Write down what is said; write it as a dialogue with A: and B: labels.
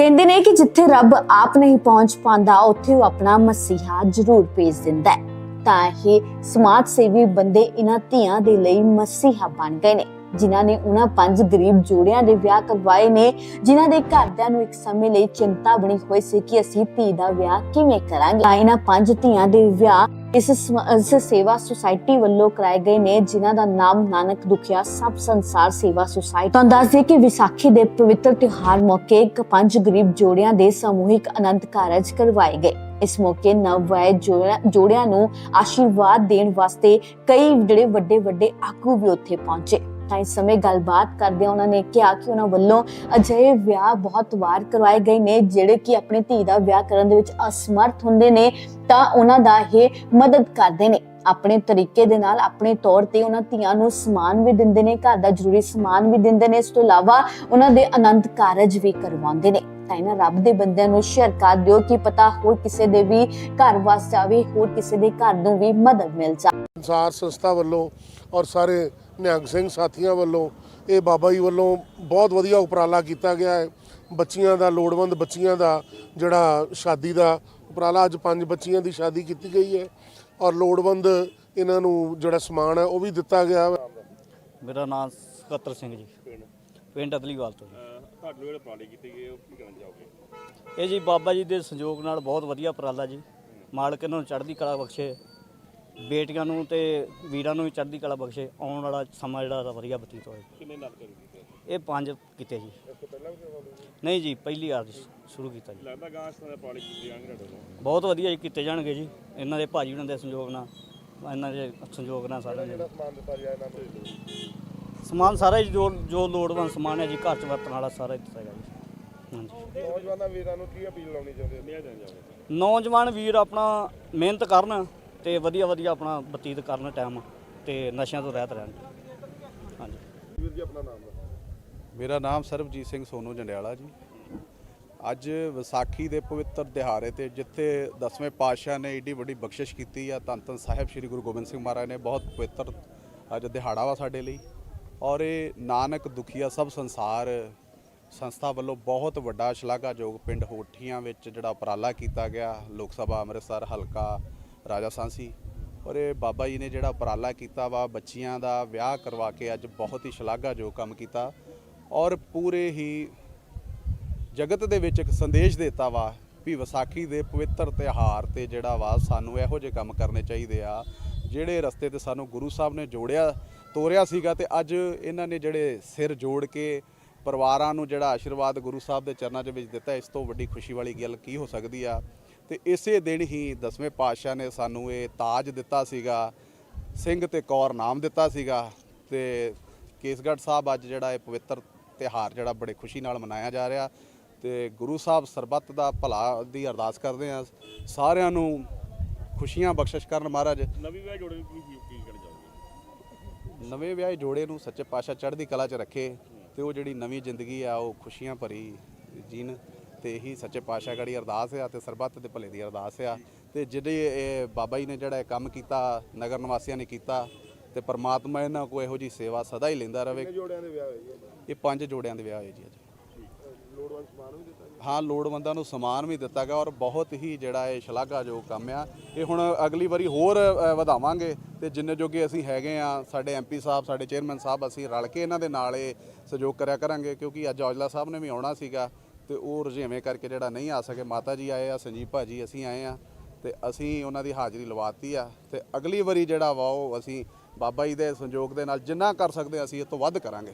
A: ਕਹਿੰਦੇ ਨੇ ਕਿ ਜਿੱਥੇ ਰੱਬ ਆਪ ਨਹੀਂ ਪਹੁੰਚ ਪਾਉਂਦਾ, ਉੱਥੇ ਉਹ ਆਪਣਾ ਮਸੀਹਾ ਜ਼ਰੂਰ ਭੇਜ ਦਿੰਦਾ ਹੈ। ਤਾਂ ਇਹ ਸਮਾਜ ਸੇਵੀ ਬੰਦੇ ਇਹਨਾਂ ਧੀਆਂ ਦੇ ਲਈ ਮਸੀਹਾ ਬਣ ਗਏ ਨੇ, ਜਿਨ੍ਹਾਂ ਨੇ ਉਹਨਾਂ ਪੰਜ ਗਰੀਬ ਜੋੜਿਆਂ ਦੇ ਵਿਆਹ ਕਰਵਾਏ ਨੇ, ਜਿਨ੍ਹਾਂ ਦੇ ਘਰਦਿਆਂ ਨੂੰ ਇੱਕ ਸਮੇਂ ਲਈ ਚਿੰਤਾ ਬਣੀ ਹੋਈ ਸੀ ਕਿ ਅਸੀਂ ਧੀ ਦਾ ਵਿਆਹ ਕਿਵੇਂ ਕਰਾਂਗੇ। ਇਹਨਾਂ ਪੰਜ ਧੀਆਂ ਦੇ ਵਿਆਹ ਇਸ ਇਸ ਸੇਵਾ ਸੁਸਾਇਟੀ ਵੱਲੋਂ ਕਰਾਏ ਗਏ ਨੇ, ਜਿਨ੍ਹਾਂ ਦਾ ਨਾਮ ਨਾਨਕ ਦੁਖੀਆ ਸਭ ਸੰਸਾਰ ਸੇਵਾ ਸੁਸਾਇਟੀ। ਤੁਹਾਨੂੰ ਦੱਸ ਦਈਏ ਕਿ ਵਿਸਾਖੀ ਦੇ ਪਵਿੱਤਰ ਤਿਉਹਾਰ ਮੌਕੇ ਪੰਜ ਗਰੀਬ ਜੋੜਿਆਂ ਦੇ ਸਮੂਹਿਕ ਅਨੰਦ ਕਾਰਜ ਕਰਵਾਏ ਗਏ। ਇਸ ਮੌਕੇ ਨਵ-ਵਿਆਹੇ ਜੋੜਿਆਂ ਨੂੰ ਆਸ਼ੀਰਵਾਦ ਦੇਣ ਵਾਸਤੇ ਕਈ ਜਿਹੜੇ ਵੱਡੇ ਵੱਡੇ ਆਗੂ ਵੀ ਉੱਥੇ ਪਹੁੰਚੇ। ਤਾਂ ਇਸ ਸਮੇਂ ਗੱਲਬਾਤ ਕਰਦਿਆਂ ਉਹਨਾਂ ਨੇ ਕਿਹਾ ਕਿ ਉਹਨਾਂ ਵੱਲੋਂ ਅਜਿਹੇ ਵਿਆਹ ਬਹੁਤ ਵਾਰ ਕਰਵਾਏ ਗਏ ਨੇ, ਜਿਹੜੇ ਕਿ ਆਪਣੀ ਧੀ ਦਾ ਵਿਆਹ ਕਰਨ ਦੇ ਵਿੱਚ ਅਸਮਰਥ ਹੁੰਦੇ ਨੇ, ਤਾਂ ਉਹਨਾਂ ਦਾ ਇਹ ਮਦਦ ਕਰਦੇ ਨੇ। ਆਪਣੇ ਤਰੀਕੇ ਦੇ ਨਾਲ, ਆਪਣੇ ਤੌਰ ਤੇ ਉਹਨਾਂ ਧੀਆਂ ਨੂੰ ਸਮਾਨ ਵੀ ਦਿੰਦੇ ਨੇ, ਘਰ ਦਾ ਜ਼ਰੂਰੀ ਸਮਾਨ ਵੀ ਦਿੰਦੇ ਨੇ, ਇਸ ਤੋਂ ਇਲਾਵਾ ਉਹਨਾਂ ਦੇ ਆਨੰਦ ਕਾਰਜ ਵੀ ਕਰਵਾਉਂਦੇ ਨੇ। ਤਾਂ ਇਹਨਾਂ ਰੱਬ ਦੇ ਬੰਦਿਆਂ ਨੂੰ ਸ਼ੇਅਰ ਕਰ ਦਿਓ ਕਿ ਪਤਾ ਹੋਰ ਕਿਸੇ ਦੇ ਵੀ ਘਰ ਵਸ ਜਾਵੇ ਹੋਰ ਕਿਸੇ ਦੇ ਘਰ ਨੂੰ ਵੀ ਮਦਦ ਮਿਲ ਜਾਵੇ
B: ਸੰਸਾਰ ਸੰਸਥਾ ਵੱਲੋਂ ਔਰ ਸਾਰੇ ਨਿਹੰਗ ਸਿੰਘ ਸਾਥੀਆਂ ਵੱਲੋਂ ਇਹ ਬਾਬਾ ਜੀ ਵੱਲੋਂ ਬਹੁਤ ਵਧੀਆ ਉਪਰਾਲਾ ਕੀਤਾ ਗਿਆ ਹੈ। ਬੱਚੀਆਂ ਦਾ ਲੋੜਵੰਦ ਬੱਚੀਆਂ ਦਾ ਜਿਹੜਾ ਸ਼ਾਦੀ ਦਾ ਉਪਰਾਲਾ ਅੱਜ ਪੰਜ ਬੱਚੀਆਂ ਦੀ ਸ਼ਾਦੀ ਕੀਤੀ ਗਈ ਹੈ ਔਰ ਲੋੜਵੰਦ ਇਹਨਾਂ ਨੂੰ ਜਿਹੜਾ ਸਮਾਨ ਹੈ ਉਹ ਵੀ ਦਿੱਤਾ ਗਿਆ
C: ਮੇਰਾ ਨਾਮ ਸਕੱਤਰ ਸਿੰਘ ਜੀ। ਪਿੰਡ ਅਦਲੀਵਾਲ ਤੋਂ ਜੀ।
D: ਤੁਹਾਡੇ ਜਿਹੜੇ ਉਪਰਾਲੇ ਕੀਤੇ ਗਏ ਉਹ ਕੀ ਕਹਿਣਾ ਚਾਹੋਗੇ
C: ਇਹ ਜੀ ਬਾਬਾ ਜੀ ਦੇ ਸੰਯੋਗ ਨਾਲ ਬਹੁਤ ਵਧੀਆ ਉਪਰਾਲਾ ਜੀ। ਮਾਲਕ ਇਹਨਾਂ ਨੂੰ ਚੜ੍ਹਦੀ ਕਲਾ ਬਖਸ਼ੇ ਬੇਟੀਆਂ ਨੂੰ ਤੇ ਵੀਰਾਂ ਨੂੰ ਵੀ ਚੜ੍ਹਦੀ ਕਲਾ ਬਖਸ਼ੇ ਆਉਣ ਵਾਲਾ ਸਮਾਂ ਜਿਹੜਾ ਉਹਦਾ ਵਧੀਆ ਬਤੀਤ ਹੋਏ।
D: ਕਿੰਨੇ ਨਾਲ ਕਰੀ ਕੀਤੇ
C: ਇਹ ਪੰਜ ਕੀਤੇ ਜੀ। ਨਹੀਂ ਜੀ ਪਹਿਲੀ ਵਾਰ ਸ਼ੁਰੂ ਕੀਤਾ ਜੀ।
D: ਲੱਗਦਾ ਗਾਂ ਇਸ ਤਰ੍ਹਾਂ ਦੇ ਕੀਤੇ ਜਾਣਗੇ ਤੁਹਾਡੇ
C: ਬਹੁਤ ਵਧੀਆ ਜੀ ਕੀਤੇ ਜਾਣਗੇ ਜੀ। ਇਹਨਾਂ ਦੇ ਭਾਜੀ ਉਹਨਾਂ ਦੇ ਸੰਯੋਗ ਨਾਲ ਇਹਨਾਂ ਦੇ ਸੰਯੋਗ ਨਾਲ ਸਾਰਿਆਂ ਦੇ।
B: ਸਮਾਨ ਦਿੱਤਾ ਗਿਆ ਇਹਨਾਂ ਨੂੰ।
C: ਸਮਾਨ ਸਾਰਾ ਹੀ ਜੋ ਜੋ ਲੋੜਵੰਦ ਸਮਾਨ ਹੈ ਜੀ ਘਰ ਚ ਵਰਤਣ ਵਾਲਾ ਸਾਰਾ ਹੀ ਦਿੱਤਾ ਗਿਆ ਜੀ। ਹਾਂਜੀ।
B: ਨੌਜਵਾਨਾਂ ਵੀਰਾਂ ਨੂੰ ਕੀ ਅਪੀਲ ਲਾਉਣੀ ਚਾਹੁੰਦੇ ਹੋ?
C: ਨੌਜਵਾਨ ਵੀਰ ਆਪਣਾ ਮਿਹਨਤ ਕਰਨ ਤੇ ਵਧੀਆ ਵਧੀਆ ਆਪਣਾ ਬਤੀਤ ਕਰਨ ਟਾਈਮ ਤੇ ਨਸ਼ਿਆਂ ਤੋਂ ਰਹਿਤ ਰਹਿਣ। ਹਾਂਜੀ।
B: ਵੀਰ ਜੀ ਆਪਣਾ ਨਾਮ ਦੱਸੋ।
E: ਮੇਰਾ ਨਾਮ ਸਰਬਜੀਤ ਸਿੰਘ ਸੋਨੂ ਜੰਡਿਆਲਾ ਜੀ। ਅੱਜ ਵਿਸਾਖੀ ਦੇ ਪਵਿੱਤਰ ਦਿਹਾੜੇ ਤੇ ਜਿੱਥੇ ਦਸਵੇਂ ਪਾਤਸ਼ਾਹ ਨੇ ਏਡੀ ਵੱਡੀ ਬਖਸ਼ਿਸ਼ ਕੀਤੀ ਆ ਧੰਨ ਧੰਨ ਸਾਹਿਬ ਸ੍ਰੀ ਗੁਰੂ ਗੋਬਿੰਦ ਸਿੰਘ ਮਹਾਰਾਜ ਨੇ ਬਹੁਤ ਪਵਿੱਤਰ ਅੱਜ ਦਿਹਾੜਾ ਵਾ ਸਾਡੇ ਲਈ। ਔਰ ਇਹ ਨਾਨਕ ਦੁਖੀਆ ਸਭ ਸੰਸਾਰ ਸੰਸਥਾ ਵੱਲੋਂ ਬਹੁਤ ਵੱਡਾ ਸ਼ਲਾਘਾਯੋਗ ਪਿੰਡ ਹੋਠੀਆਂ ਵਿੱਚ ਜਿਹੜਾ ਉਪਰਾਲਾ ਕੀਤਾ ਗਿਆ, ਲੋਕ ਸਭਾ ਅੰਮ੍ਰਿਤਸਰ, ਹਲਕਾ ਰਾਜਾ ਸਾਂਸੀ। ਔਰ ਇਹ ਬਾਬਾ ਜੀ ਨੇ ਜਿਹੜਾ ਉਪਰਾਲਾ ਕੀਤਾ ਵਾ, ਬੱਚੀਆਂ ਦਾ ਵਿਆਹ ਕਰਵਾ ਕੇ ਅੱਜ ਬਹੁਤ ਹੀ ਸ਼ਲਾਘਾਯੋਗ ਕੰਮ ਕੀਤਾ। ਔਰ ਪੂਰੇ ਹੀ ਜਗਤ ਦੇ ਵਿੱਚ ਇੱਕ ਸੰਦੇਸ਼ ਦਿੱਤਾ ਵਾ ਵੀ ਵਿਸਾਖੀ ਦੇ ਪਵਿੱਤਰ ਤਿਉਹਾਰ ਤੇ ਜਿਹੜਾ ਵਾ ਸਾਨੂੰ ਇਹੋ ਜਿਹੇ ਕੰਮ ਕਰਨੇ ਚਾਹੀਦੇ ਆ, ਜਿਹੜੇ ਰਸਤੇ ਤੇ ਸਾਨੂੰ ਗੁਰੂ ਸਾਹਿਬ ਨੇ ਜੋੜਿਆ। ਤੋਰਿਆ ਸੀਗਾ ਤੇ ਅੱਜ ਇਹਨਾਂ ਨੇ ਜਿਹੜੇ ਸਿਰ ਜੋੜ ਕੇ ਪਰਿਵਾਰਾਂ ਨੂੰ ਜਿਹੜਾ ਆਸ਼ੀਰਵਾਦ ਗੁਰੂ ਸਾਹਿਬ ਦੇ ਚਰਨਾਂ 'ਚ ਵਿੱਚ ਦਿੱਤਾ, ਇਸ ਤੋਂ ਵੱਡੀ ਖੁਸ਼ੀ ਵਾਲੀ ਗੱਲ ਕੀ ਹੋ ਸਕਦੀ ਆ? ਤੇ ਇਸੇ ਦਿਨ ਹੀ ਦਸਵੇਂ ਪਾਤਸ਼ਾਹ ਨੇ ਸਾਨੂੰ ਇਹ ਤਾਜ ਦਿੱਤਾ ਸੀਗਾ, ਸਿੰਘ ਤੇ ਕੌਰ ਨਾਮ ਦਿੱਤਾ ਸੀਗਾ ਤੇ ਕੇਸਗੜ੍ਹ ਸਾਹਿਬ ਅੱਜ ਜਿਹੜਾ ਇਹ ਪਵਿੱਤਰ ਤਿਹਾਰ ਜਿਹੜਾ ਬੜੇ ਖੁਸ਼ੀ ਨਾਲ ਮਨਾਇਆ ਜਾ ਰਿਹਾ ਤੇ ਗੁਰੂ ਸਾਹਿਬ ਸਰਬੱਤ ਦਾ ਭਲਾ ਦੀ ਅਰਦਾਸ ਕਰਦੇ ਆ। ਸਾਰਿਆਂ ਨੂੰ ਖੁਸ਼ੀਆਂ ਬਖਸ਼ਿਸ਼ ਕਰਨ ਮਹਾਰਾਜ।
D: ਨਵੀਂ ਵਿਆਹ ਜੋੜੇ ਨੂੰ ਕੀ ਕੀ
E: ਨਵੇਂ ਵਿਆਹੇ ਜੋੜੇ ਨੂੰ ਸੱਚੇ ਪਾਤਸ਼ਾਹ ਚੜ੍ਹਦੀ ਕਲਾ 'ਚ ਰੱਖੇ ਤੇ ਉਹ ਜਿਹੜੀ ਨਵੀਂ ਜ਼ਿੰਦਗੀ ਆ ਉਹ ਖੁਸ਼ੀਆਂ ਭਰੀ ਜੀਣ ਤੇ ਇਹੀ ਸੱਚੇ ਪਾਤਸ਼ਾਹ ਗੜੀ ਅਰਦਾਸ ਆ ਤੇ ਸਰਬੱਤ ਦੇ ਭਲੇ ਦੀ ਅਰਦਾਸ ਆ। ਤੇ ਜਿਹੜੇ ਇਹ ਬਾਬਾ ਜੀ ਨੇ ਜਿਹੜਾ ਕੰਮ ਕੀਤਾ ਨਗਰ ਨਿਵਾਸੀਆਂ ਨੇ ਕੀਤਾ ਤੇ ਪਰਮਾਤਮਾ ਇਹਨਾਂ ਕੋ ਇਹੋ ਜੀ ਸੇਵਾ ਸਦਾ ਹੀ ਲੈਂਦਾ ਰਵੇ।
B: ਜੋੜਿਆਂ ਦੇ ਵਿਆਹ ਹੋਏ ਜੀ
E: ਇਹ ਪੰਜ ਜੋੜਿਆਂ ਦੇ ਵਿਆਹ ਹੋਏ ਜੀ ਅੱਜ।
B: ਲੋੜਵੰਦ ਸਮਾਨ ਵੀ ਦਿੱਤਾ ਗਿਆ?
E: ਹਾਂ ਲੋੜਵੰਦਾਂ ਨੂੰ ਸਮਾਨ ਵੀ ਦਿੱਤਾ ਗਿਆ ਔਰ ਬਹੁਤ ਹੀ ਜਿਹੜਾ ਇਹ ਸ਼ਲਾਘਾਯੋਗ ਕੰਮ ਆ। ਇਹ ਹੁਣ ਅਗਲੀ ਵਾਰੀ ਹੋਰ ਵਧਾਵਾਂਗੇ। ਤੇ ਜਿੰਨੇ ਜੋਗੇ ਅਸੀਂ ਹੈਗੇ ਆ, ਸਾਡੇ ਐਮਪੀ ਸਾਹਿਬ, ਸਾਡੇ ਚੇਅਰਮੈਨ ਸਾਹਿਬ, ਅਸੀਂ ਰਲ ਕੇ ਇਹਨਾਂ ਦੇ ਨਾਲ ਇਹ ਸਹਿਯੋਗ ਕਰਿਆ ਕਰਾਂਗੇ, ਕਿਉਂਕਿ ਅੱਜ ਔਜਲਾ ਸਾਹਿਬ ਨੇ ਵੀ ਆਉਣਾ ਸੀਗਾ ਤੇ ਉਹ ਰੁਝੇਵੇਂ ਕਰਕੇ ਜਿਹੜਾ ਨਹੀਂ ਆ ਸਕੇ, ਮਾਤਾ ਜੀ ਆਏ ਆ, ਸੰਜੀਵ ਭਾਜੀ ਅਸੀਂ ਆਏ ਆ ਤੇ ਅਸੀਂ ਉਹਨਾਂ ਦੀ ਹਾਜ਼ਰੀ ਲਵਾਤੀ ਆ ਤੇ ਅਗਲੀ ਵਾਰੀ ਜਿਹੜਾ ਵਾ ਉਹ ਅਸੀਂ ਬਾਬਾ ਜੀ ਦੇ ਸੰਯੋਗ ਦੇ ਨਾਲ ਜਿੰਨਾ ਕਰ ਸਕਦੇ ਹਾਂ ਅਸੀਂ ਇਹ ਤੋਂ ਵੱਧ ਕਰਾਂਗੇ।